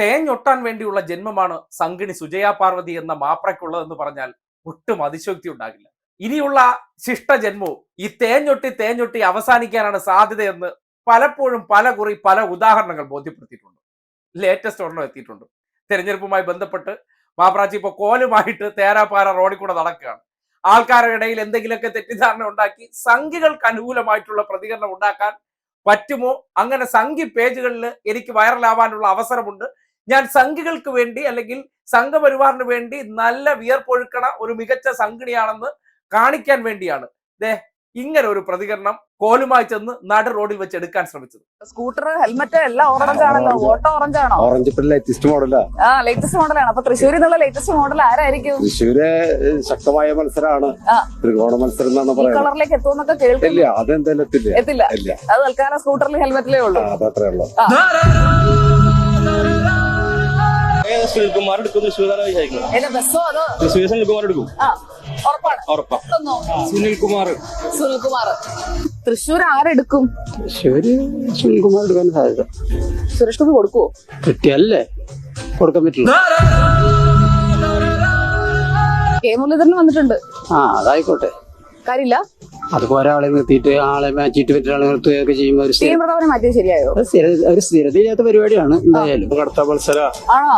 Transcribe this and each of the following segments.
തേഞ്ഞൊട്ടാൻ വേണ്ടിയുള്ള ജന്മമാണ് സംഗിണി സുജയ പാർവതി എന്ന മാപ്രയ്ക്കുള്ളതെന്ന് പറഞ്ഞാൽ ഒട്ടും അതിശോക്തി ഉണ്ടാകില്ല. ഇനിയുള്ള ശിഷ്ടജന്മവും ഈ തേഞ്ഞൊട്ടി തേഞ്ഞൊട്ടി അവസാനിക്കാനാണ് സാധ്യതയെന്ന് പലപ്പോഴും പല കുറി പല ഉദാഹരണങ്ങൾ ബോധ്യപ്പെടുത്തിയിട്ടുണ്ട്. ലേറ്റസ്റ്റ് ഒരെണ്ണം എത്തിയിട്ടുണ്ട്. തെരഞ്ഞെടുപ്പുമായി ബന്ധപ്പെട്ട് മാപ്രാച്ചി ഇപ്പോൾ കോലുമായിട്ട് തേരാപ്പാറ റോഡിൽ കൂടെ നടക്കുകയാണ്. ആൾക്കാരുടെ ഇടയിൽ എന്തെങ്കിലുമൊക്കെ തെറ്റിദ്ധാരണ ഉണ്ടാക്കി സംഖ്യകൾക്ക് അനുകൂലമായിട്ടുള്ള പ്രതികരണം ഉണ്ടാക്കാൻ പറ്റുമോ? അങ്ങനെ സംഖ്യ പേജുകളിൽ എനിക്ക് വൈറലാവാനുള്ള അവസരമുണ്ട്. ഞാൻ സംഘികൾക്ക് വേണ്ടി അല്ലെങ്കിൽ സംഘപരിവാറിന് വേണ്ടി നല്ല വിയർപ്പൊഴുക്കണ ഒരു മികച്ച സംഘിണിയാണെന്ന് കാണിക്കാൻ വേണ്ടിയാണ്. ദേ ഇങ്ങനെ ഒരു പ്രതികരണം കോലുമായി ചെന്ന് നടു റോഡിൽ വെച്ച് എടുക്കാൻ ശ്രമിച്ചത്. സ്കൂട്ടർ ഹെൽമെറ്റ് എല്ലാം ഓറഞ്ച് ആണല്ലോ. ഓട്ടോ ഓറഞ്ച് ആണോ? ഓറഞ്ച് ലേറ്റസ്റ്റ് മോഡലാ ആ. ലേറ്റസ്റ്റ് മോഡലാണ് അപ്പൊ തൃശ്ശൂരിൽ നിന്നുള്ള ലേറ്റസ്റ്റ് മോഡൽ ആരായിരിക്കും? തൃശ്ശൂര് ശക്തമായ മത്സരമാണ്. ത്രികോണ മത്സരം എന്നാണ് ഈ പറയുന്നത്. കളറിലേക്ക് എത്തുമെന്നൊക്കെ കേൾക്കില്ല ഇല്ല അതെന്തായാലും എത്തില്ല. എത്തില്ല. ഇല്ല. അത് തൽക്കാലം സ്കൂട്ടറിൽ ഹെൽമെറ്റിലേ ഉള്ളൂ. അതത്രേ ഉള്ളൂ. സുനിൽകുമാർ എടുക്കും തൃശ്ശൂർ വിചാരിക്കുന്നത്. എന്റെ ബസ്സോ അതോ? തൃശ്ശൂർ സുനിൽകുമാർ എടുക്കും. ആ ഉറപ്പാണ്. ഉറപ്പാ. സുനിൽകുമാർ. സുനിൽകുമാർ. തൃശ്ശൂർ ആരെടുക്കും? തൃശ്ശൂര് സുനിൽകുമാർ എടുക്കാൻ സാധ്യത. സുരേഷ് ഗോപി കൊടുക്കുവോ? കിട്ടിയല്ലേ? കൊടുക്കാൻ പറ്റില്ല. കെ മുരളീധരൻ വന്നിട്ടുണ്ട്. ആ അതായിക്കോട്ടെ. കാര്യമില്ല. അതിപ്പോ ഒരാളെ നിർത്തിയിട്ട് ആളെ മാറ്റിയിട്ട് മറ്റൊരാളെ നിർത്തുകയൊക്കെ ചെയ്യുമ്പോൾ ഒരു ടി സ്ഥിര- എം പ്രതാപനെ മാറ്റിയത് ശരിയായോ? ഒരു സ്ഥിര ഒരു സ്ഥിരതയില്ലാത്ത പരിപാടിയാണ് എന്തായാലും. അടുത്ത മത്സര. ആണോ?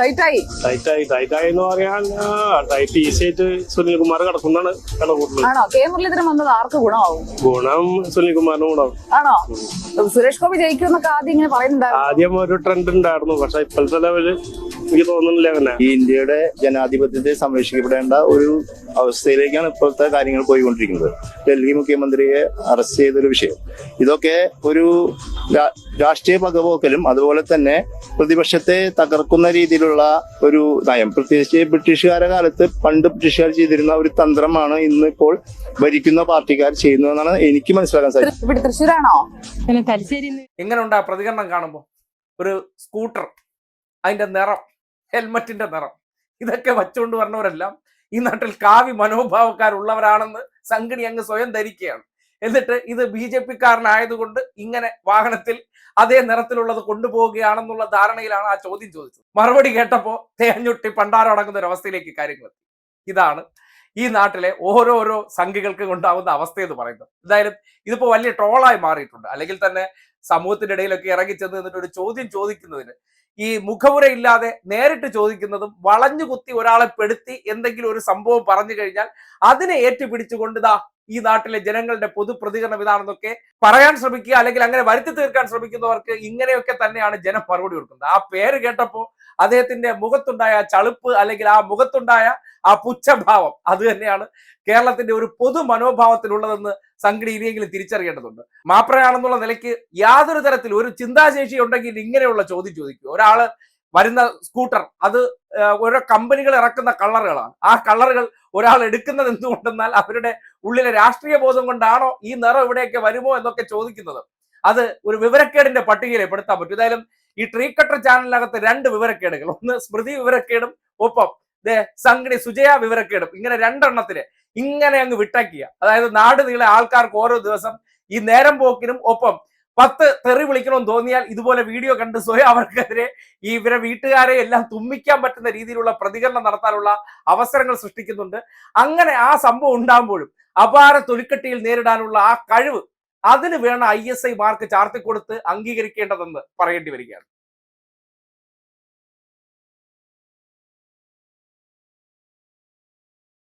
ടൈറ്റായി. ടൈറ്റായി ടൈറ്റായി എന്ന് പറയാൻ ആ, ടൈറ്റ് ഈസി ആയിട്ട് സുനിൽകുമാർ കിടക്കുന്നതാണ് കണക്കൂട്ടുന്നത് ആണോ? കെ മുരളീധരൻ വന്നത് ആർക്ക് ഗുണമാവും? ഗുണം സുനിൽകുമാറിന് ഗുണം. ആണോ? സുരേഷ് ഗോപി ജയിക്കുമെന്നൊക്കെ ആദ്യം ഇങ്ങനെ പറയുന്നുണ്ടായിരുന്നു. ആദ്യം ഒരു ട്രെൻഡ് ഉണ്ടായിരുന്നു. പക്ഷെ ഇപ്പോഴത്തെ ലെവൽ എനിക്ക് തോന്നുന്നില്ല അങ്ങനെ ഈ ഇന്ത്യയുടെ ജനാധിപത്യത്തെ സംരക്ഷിക്കപ്പെടേണ്ട ഒരു അവസ്ഥയിലേക്കാണ് ഇപ്പോഴത്തെ കാര്യങ്ങൾ പോയിക്കൊണ്ടിരിക്കുന്നത്. ഡൽഹി മുഖ്യമന്ത്രിയെ അറസ്റ്റ് ചെയ്തൊരു വിഷയം. ഇതൊക്കെ ഒരു രാ- രാഷ്ട്രീയ പകപോക്കലും അതുപോലെ തന്നെ പ്രതിപക്ഷത്തെ തകർക്കുന്ന രീതിയിലുള്ള ഒരു നയം. പ്രത്യേകിച്ച് ബ്രിട്ടീഷുകാരുടെ കാലത്ത് പണ്ട് ബ്രിട്ടീഷുകാർ ചെയ്തിരുന്ന ഒരു തന്ത്രമാണ് ഇന്ന് ഇപ്പോൾ ഭരിക്കുന്ന പാർട്ടിക്കാർ ചെയ്യുന്നതെന്നാണ് എനിക്ക് മനസ്സിലാക്കാൻ സാധിക്കുന്നത് ഇവിടെ തൃശ്ശൂരാണോ? എങ്ങനെ ഉണ്ടാ പ്രതികരണം കാണുമ്പോൾ ഒരു സ്കൂട്ടർ അതിന്റെ നിറം. ഹെൽമറ്റിന്റെ നിറം. ഇതൊക്കെ വച്ചുകൊണ്ട് വരണവരെല്ലാം ഈ നാട്ടിൽ കാവി മനോഭാവക്കാരുള്ളവരാണെന്ന് സംഘടി അങ്ങ് സ്വയം ധരിക്കുകയാണ്. എന്നിട്ട് ഇത് ബി ജെ പിക്കാരനായതുകൊണ്ട് ഇങ്ങനെ വാഹനത്തിൽ അതേ നിറത്തിലുള്ളത് കൊണ്ടുപോവുകയാണെന്നുള്ള ധാരണയിലാണ് ആ ചോദ്യം ചോദിച്ചത്. മറുപടി കേട്ടപ്പോ തേഞ്ഞൊട്ടി പണ്ടാരം അടങ്ങുന്ന ഒരു അവസ്ഥയിലേക്ക് കാര്യങ്ങൾ ഇതാണ് ഈ നാട്ടിലെ ഓരോരോ സംഘികൾക്കും ഉണ്ടാവുന്ന അവസ്ഥ എന്ന് പറയുന്നത്. എന്തായാലും ഇതിപ്പോ വലിയ ട്രോളായി മാറിയിട്ടുണ്ട്. അല്ലെങ്കിൽ തന്നെ സമൂഹത്തിന്റെ ഇടയിലൊക്കെ ഇറങ്ങി ചെന്ന് നിന്നിട്ട് ഒരു ചോദ്യം ചോദിക്കുന്നതിന് ഈ മുഖമുരയില്ലാതെ നേരിട്ട് ചോദിക്കുന്നതും വളഞ്ഞു കുത്തി ഒരാളെ പെടുത്തി എന്തെങ്കിലും ഒരു സംഭവം പറഞ്ഞു കഴിഞ്ഞാൽ അതിനെ ഏറ്റുപിടിച്ചുകൊണ്ട് ഇതാ ഈ നാട്ടിലെ ജനങ്ങളുടെ പൊതു പ്രതികരണം ഇതാണെന്നൊക്കെ പറയാൻ ശ്രമിക്കുക അല്ലെങ്കിൽ അങ്ങനെ വരുത്തി തീർക്കാൻ ശ്രമിക്കുന്നവർക്ക് ഇങ്ങനെയൊക്കെ തന്നെയാണ് ജനം മറുപടി കൊടുക്കുന്നത്. ആ പേര് കേട്ടപ്പോ അദ്ദേഹത്തിന്റെ മുഖത്തുണ്ടായ ചളുപ്പ് അല്ലെങ്കിൽ ആ മുഖത്തുണ്ടായ ആ പുച്ഛഭാവം അത് തന്നെയാണ് കേരളത്തിന്റെ ഒരു പൊതു മനോഭാവത്തിലുള്ളതെന്ന് സംഘടി ഇനിയെങ്കിലും തിരിച്ചറിയേണ്ടതുണ്ട്. മാപ്രയാണെന്നുള്ള നിലയ്ക്ക് യാതൊരു തരത്തിൽ ഒരു ചിന്താശേഷി ഉണ്ടെങ്കിൽ ഇങ്ങനെയുള്ള ചോദ്യം ചോദിക്കും. ഒരാൾ വരുന്ന സ്കൂട്ടർ അത് ഓരോ കമ്പനികൾ ഇറക്കുന്ന കളറുകളാണ്. ആ കളറുകൾ ഒരാൾ എടുക്കുന്നത് എന്തുകൊണ്ടെന്നാൽ അവരുടെ ഉള്ളിലെ രാഷ്ട്രീയ ബോധം കൊണ്ടാണോ ഈ നിറം ഇവിടെയൊക്കെ വരുമോ എന്നൊക്കെ ചോദിക്കുന്നത്. അത് ഒരു വിവരക്കേടിന്റെ പട്ടികയിൽ പെടുത്താൻ പറ്റും. ഏതായാലും ഈ ട്രീ കട്ടർ ചാനലിനകത്ത് രണ്ട് വിവരക്കേടുകൾ. ഒന്ന് സ്മൃതി വിവരക്കേടും ഒപ്പം ദേ സംഘടി സുജയ വിവരക്കേടും. ഇങ്ങനെ രണ്ടെണ്ണത്തിൽ ഇങ്ങനെ അങ്ങ് വിട്ടക്കിയ. അതായത് നാട് നീളെ ആൾക്കാർക്ക് ഓരോ ദിവസം ഈ നേരം പോക്കിനും ഒപ്പം പത്ത് തെറി വിളിക്കണമെന്ന് തോന്നിയാൽ ഇതുപോലെ വീഡിയോ കണ്ട് സ്വയം അവർക്കെതിരെ ഈ ഇവരെ വീട്ടുകാരെ എല്ലാം തുമ്മിക്കാൻ പറ്റുന്ന രീതിയിലുള്ള പ്രതികരണം നടത്താനുള്ള അവസരങ്ങൾ സൃഷ്ടിക്കുന്നുണ്ട്. അങ്ങനെ ആ സംഭവം ഉണ്ടാകുമ്പോഴും അപാര തൊലിക്കട്ടിയിൽ നേരിടാനുള്ള ആ കഴിവ് അതിന് വേണം ഐ എസ് ഐ മാർക്ക് ചാർത്തിക്കൊടുത്ത് അംഗീകരിക്കേണ്ടതെന്ന് പറയേണ്ടി വരികയാണ്.